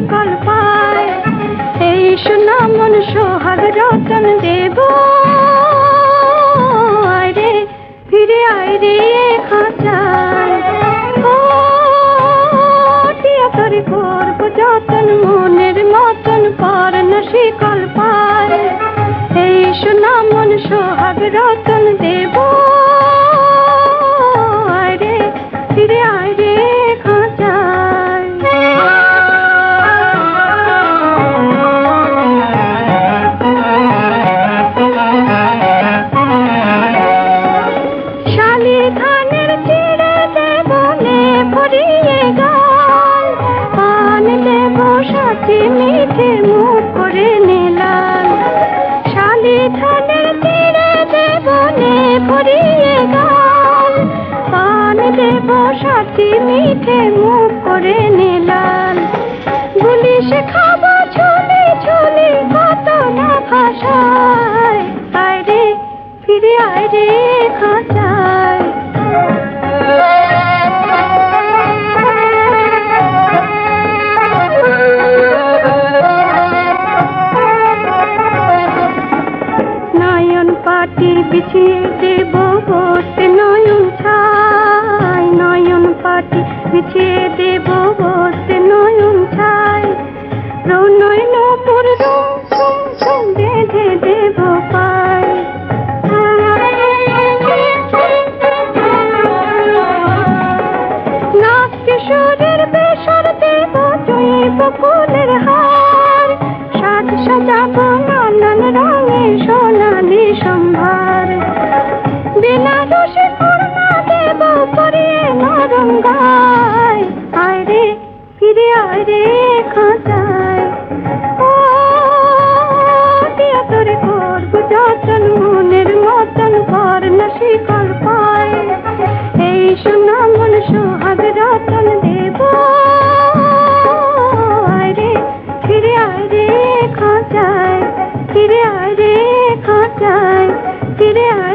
ফল পায়। এই শোনা মন সোহাগ রতন দেব। রে, ফিরে আয় রে খাঁচায়। তোর করব যতন, মনের মতন পর না শিকল পায়। এই শোনা মন সোহাগ রতন দেব। নে ভরিয়ে গাল। পান দেব সাথে মিঠে মুখ করে নিলাম। গুলি সে ছলে ছলে কত না ভাষায়। আয় রে, ফিরে আয় রে খাঁচায় পাটি বিছিয়ে দেব, বসে নয়ন ছাই, নয়ন পাটি বিছিয়ে দেব, বসে নয়ন ছাই। প্রণয় নপুর রুম বেনারসি পূর্ণা দেব পরিয়ে নরম গায়। আয় পায়। এই সোনা মন সোহাগ রতন দেব। আয় রে, ফিরে আয় রে খাঁচায়। ফিরে